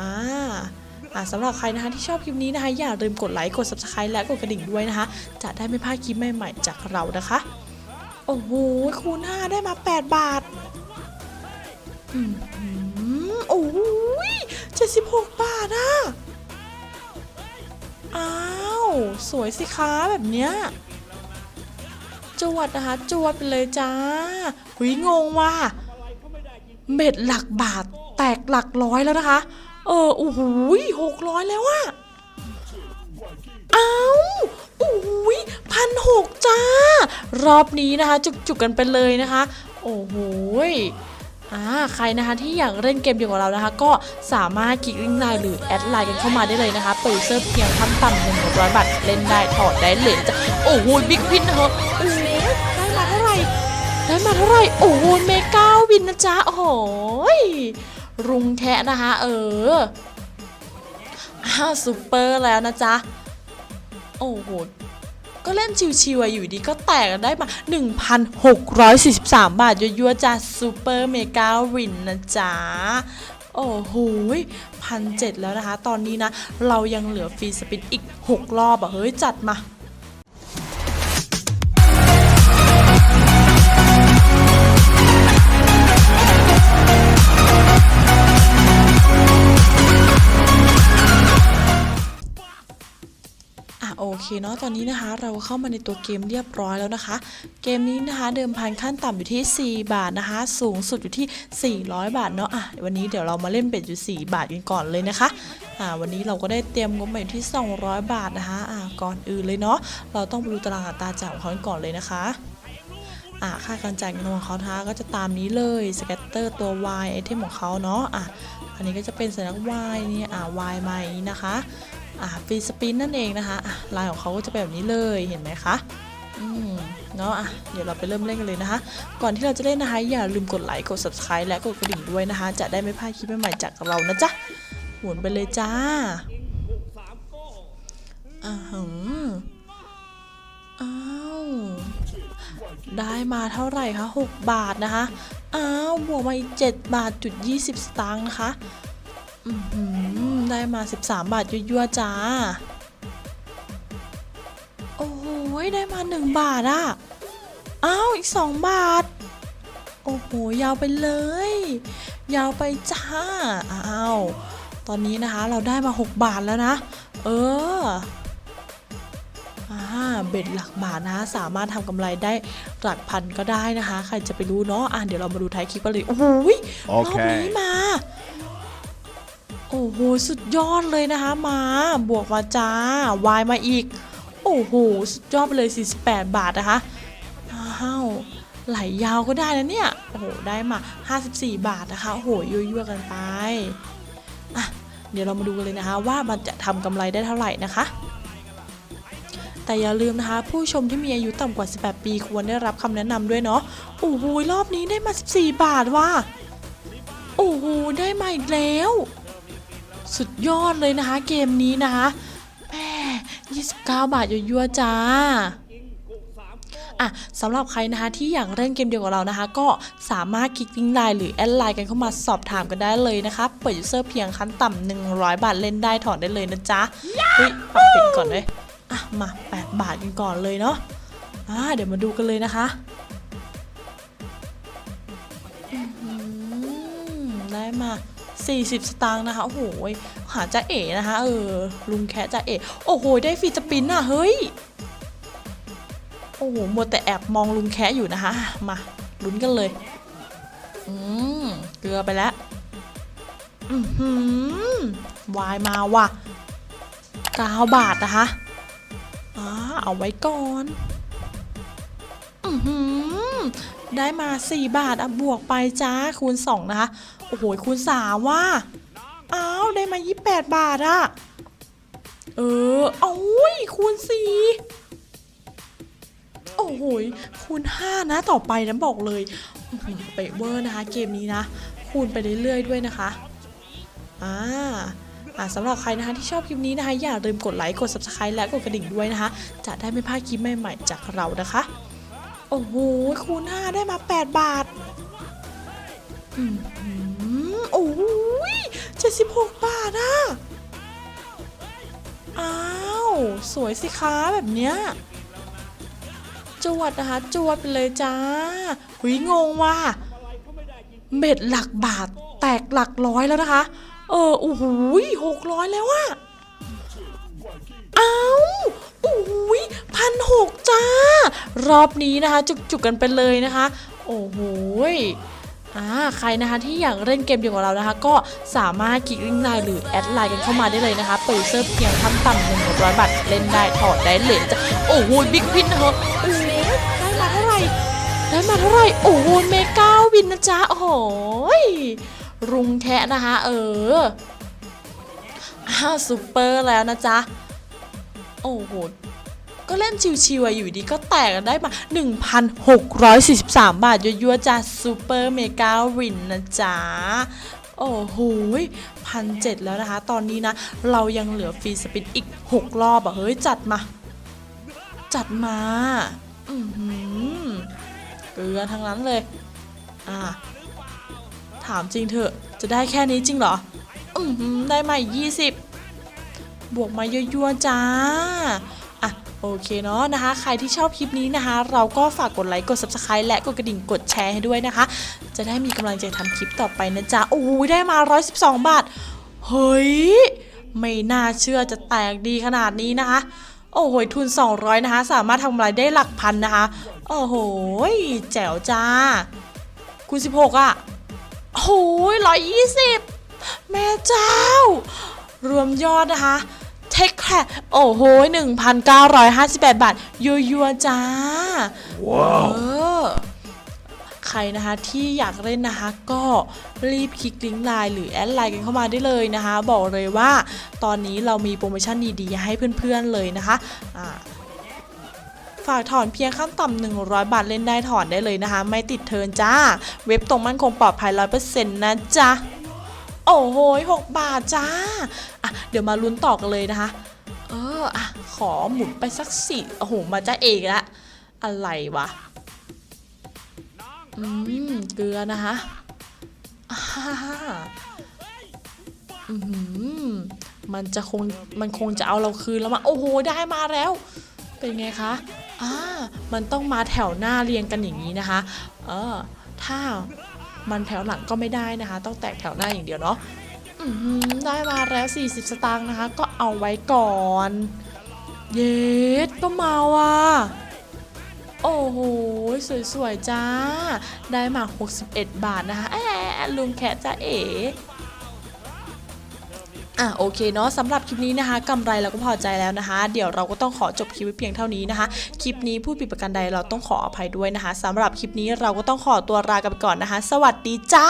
อ่าอ่าสำหรับใครนะคะที่ชอบคลิปนี้นะคะอย่าลืมกดไลค์กด subscribe และกดกระดิ่งด้วยนะคะ จะได้ไม่พลาดคลิปใหม่ๆจากเรานะคะ โอ้โหคูณ5ได้มา 8 บาทอืมอืมโอ้ย76บาทอะอ้าวสวยสิคะแบบเนี้ยจวดนะคะจวดไปเลยจ้าหุยงงว่ะเม็ดหลักบาทแตกหลักร้อยแล้วนะคะ เออโอ้โหหกร้อยแล้วอะอ้าวโอ้โหพันหกจ้า รอบนี้นะคะ จุกๆกันไปเลยนะคะ โอ้โหอ่าใครนะคะที่อยากเล่นเกมเดียวกับเรานะคะ ก็สามารถคลิกลิงก์ไลน์หรือแอดไลน์กันเข้ามาได้เลยนะคะเปิดเซิร์ฟเพียงขั้นต่ำหนึ่งร้อยบาทเล่นได้ถอดได้เหรียญจ้ะโอ้โหบิ๊กวินเหรอโอ้โหได้มาเท่าไหร่ได้มาเท่าไหร่โอ้โหเมกาวินนะจ๊ะโอ้ย รุงแทะนะคะ เอออ้าวซูเปอร์แล้วนะจ๊ะ โอ้โห ก็เล่นชิวๆอยู่ดีก็แตกกันได้มา 1,643 บาทยั่วๆจ้ะซูเปอร์เมกาวินนะจ๊ะโอ้โหพันเจ็ดแล้วนะคะ ตอนนี้นะ เรายังเหลือฟรีสปินอีก 6 รอบอะ เฮ้ย จัดมา อะโอเคเนาะตอนนี้นะคะ เราเข้ามาในตัวเกมเรียบร้อยแล้วนะคะ เกมนี้นะคะเดิมพันขั้นต่ำอยู่ที่ 4 บาทนะคะ สูงสุดอยู่ที่ 400 บาทเนาะอะวันนี้เดี๋ยวเรามาเล่นเบ็ดอยู่ 4 บาทกันก่อนเลยนะคะอ่าวันนี้เราก็ได้เตรียมงบมาอยู่ที่ 200 บาทนะคะอ่าก่อนอื่นเลยเนาะเราต้องไปดูตารางอัตราจ่ายของเขากันก่อนเลยนะคะอ่าค่าการจ่ายเงินของเขานะคะก็จะตามนี้เลยสแกตเตอร์ตัว Y ไอเทมของเขาเนาะอะอันนี้ก็จะเป็นสัญลักษณ์ Y นี่อ่า Y มาอย่างนี้นะคะ ฟรีสปินนั่นเองนะคะลายของเขาก็จะเป็นแบบนี้เลยเห็นไหมคะเนาะอะเดี๋ยวเราไปเริ่มเล่นกันเลยนะคะ ก่อนที่เราจะเล่นนะคะ อย่าลืมกดไลค์กด subscribe และกดกระดิ่งด้วยนะคะ จะได้ไม่พลาดคลิปใหม่ๆจากเรานะจ๊ะหมุนไปเลยจ้าอ่าหืออ้าวได้มาเท่าไหร่คะ 6 บาทนะคะ อ้าว บวกมาอีก 7 บาทจุด20 สตางค์นะคะ อื้อหือ ได้มา 13 บาทยั่วๆจ้า โอ้โหได้มา 1 บาทอะอ้าวอีก 2 บาท โอ้โห ยาวไปเลย ยาวไปจ้า อ้าว ตอนนี้นะคะเราได้มา 6 บาทแล้วนะ เอออ่าเบ็ดหลักบาทนะ สามารถทำกำไรได้หลักพันก็ได้นะคะ ใครจะไปรู้เนาะอะเดี๋ยวเรามาดูท้ายคลิปกันเลย โอ้โหรอบนี้มา โอ้โห สุดยอดเลยนะคะ มา บวกมาจ้าวายมาอีก โอ้โห สุดยอดไปเลย 48 บาทนะคะอ้าวไหลยาวก็ได้นะเนี่ย โอ้โห ได้มา 54 บาทนะคะ โอ้โหยั่วๆกันไป อะ เดี๋ยวเรามาดูกันเลยนะคะ ว่ามันจะทำกำไรได้เท่าไหร่นะคะแต่อย่าลืมนะคะ ผู้ชมที่มีอายุต่ำกว่า 18 ปีควรได้รับคำแนะนำด้วยเนาะโอ้โหรอบนี้ได้มา 14 บาทว่ะโอ้โหได้มาอีกแล้ว สุดยอดเลยนะคะ เกมนี้นะคะแม่29 บาทยั่วๆจ้าอะสำหรับใครนะคะที่อยากเล่นเกมเดียวกับเรานะคะ ก็สามารถคลิกลิงก์ไลน์หรือแอดไลน์กันเข้ามาสอบถามกันได้เลยนะคะ เปิดยูเซอร์เพียงขั้นต่ำ100 บาทเล่นได้ถอนได้เลยนะจ๊ะเฮ้ยปรับเป็นก่อนเลยอะมา 8 บาทกันก่อนเลยเนาะอ่าเดี๋ยวมาดูกันเลยนะคะอื้อหือได้มา 40 สตางค์นะคะโอ้โหหาจ้าเอ๋นะคะเออลุงแคะจ้าเอ๋โอ้โหได้ฟรีสปินอะเฮ้ยโอ้โหมัวแต่แอบมองลุงแคะอยู่นะคะมาลุ้นกันเลยอืมเกลือไปแล้วอือหือวายมาว่ะเก้าบาทนะคะอ่าเอาไว้ก่อนอือหือได้มา 4 บาทอะบวกไปจ้าคูณ 2 นะคะ โอ้โหคูณ3ว่าอ้าวได้มา 28 บาทอะเออเอายคูณ4โอ้โหคูณ5นะต่อไปนะบอกเลยเปะเวอร์นะคะ เกมนี้นะ คูณไปเรื่อยๆด้วยนะคะอ่าอ่าสำหรับใครนะคะที่ชอบคลิปนี้นะคะ อย่าลืมกดไลค์กด subscribe และกดกระดิ่งด้วยนะคะ จะได้ไม่พลาดคลิปใหม่ๆจากเรานะคะ โอ้โหคูณ5ได้มา 8 บาทอืม อืมโอ้ย76บาทอะอ้าว สวยสิคะแบบเนี้ยจวดนะคะจวดไปเลยจ้า หุยงงว่ะเบ็ดหลักบาทแตกหลักร้อยแล้วนะคะ เออโอ้โหหกร้อยแล้วอะเอ้าโอ้โหพันหกจ้า รอบนี้นะคะ จุกๆกันไปเลยนะคะ โอ้โห อ่าใครนะคะที่อยากเล่นเกมเดียวกับเรานะคะ ก็สามารถคลิกลิงก์ไลน์หรือแอดไลน์กันเข้ามาได้เลยนะคะเปิดเซิร์ฟเพียงขั้นต่ำหนึ่งร้อยบาทเล่นได้ถอดได้เหรียญจ้ะโอ้โหบิ๊กวินเหรอโอ้โหได้มาเท่าไหร่ได้มาเท่าไหร่โอ้โหเมกาวินนะจ๊ะโอ้โหยรุงแทะนะคะเอออ้าวซูเปอร์แล้วนะจ๊ะโอ้โห ก็เล่นชิวๆอยู่ดีก็แตกกันได้มา 1,643 บาทยั่วๆจ้ะซูเปอร์เมกาวินนะจ๊ะโอ้โหพันเจ็ดแล้วนะคะ ตอนนี้นะ เรายังเหลือฟรีสปินอีก 6 รอบอะเฮ้ย จัดมา จัดมาอืออเกลือทั้งนั้นเลย อ่า ถามจริงเถอะ จะได้แค่นี้จริงเหรอ อือหือได้มาอีกยี่สิบบวกมายั่วๆจ้า โอเคเนาะนะคะ ใครที่ชอบคลิปนี้นะคะ เราก็ฝากกดไลค์กด subscribe และกดกระดิ่งกดแชร์ให้ด้วยนะคะ จะได้มีกำลังใจทำคลิปต่อไปนะจ๊ะโอ้ยได้มา 112 บาท เฮ้ย ไม่น่าเชื่อจะแตกดีขนาดนี้นะคะ โอ้โหทุน 200 นะคะ สามารถทำกำไรได้หลักพันนะคะ โอ้โหแจ๋วจ้า คูณ 16 อะโอ้ย120 แม่เจ้า รวมยอดนะคะ ทคแคร์โอ้โห1,958 บาท ยัวๆจ้า ว้าวใครนะคะที่อยากเล่นนะคะก็รีบคลิกลิงก์ไลน์หรือแอดไลน์กันเข้ามาได้เลยนะคะ บอกเลยว่าตอนนี้เรามีโปรโมชั่นดีๆให้เพื่อนๆเลยนะคะอ่าฝากถอนเพียงขั้นต่ำ100 บาทเล่นได้ถอนได้เลยนะคะ ไม่ติดเทิร์นจ้า เว็บตรงมั่นคงปลอดภัย 100%นะจ๊ะ โอ้โห6บาทจ้าอะเดี๋ยวมาลุ้นต่อกันเลยนะคะ เอออะขอหมุนไปสักสี่โอ้โหมาจ้าเอกละอะไรวะอืมเกลือนะคะอ่าฮ่าฮ่าอืมมันจะคงมันคงจะเอาเราคืนแล้วมาโอ้โหได้มาแล้ว เป็นไงคะอ่ามันต้องมาแถวหน้าเรียงกันอย่างนี้นะคะ เออถ้า มันแถวหลังก็ไม่ได้นะคะ ต้องแตกแถวหน้าอย่างเดียวเนาะได้มาแล้ว 40 สตางค์นะคะ ก็เอาไว้ก่อน เย็ดก็มาว่ะโอ้โห สวย ๆ จ้า ได้มา 61 บาทนะคะแอลุงแคะจ้าเอ๋ อะโอเคเนาะสำหรับคลิปนี้นะคะกำไรเราก็พอใจแล้วนะคะ เดี๋ยวเราก็ต้องขอจบคลิปไว้เพียงเท่านี้นะคะ คลิปนี้ผู้ปิดประกันใดเราต้องขออภัยด้วยนะคะสำหรับคลิปนี้เราก็ต้องขอตัวลากันไปก่อนนะคะ สวัสดีจ้า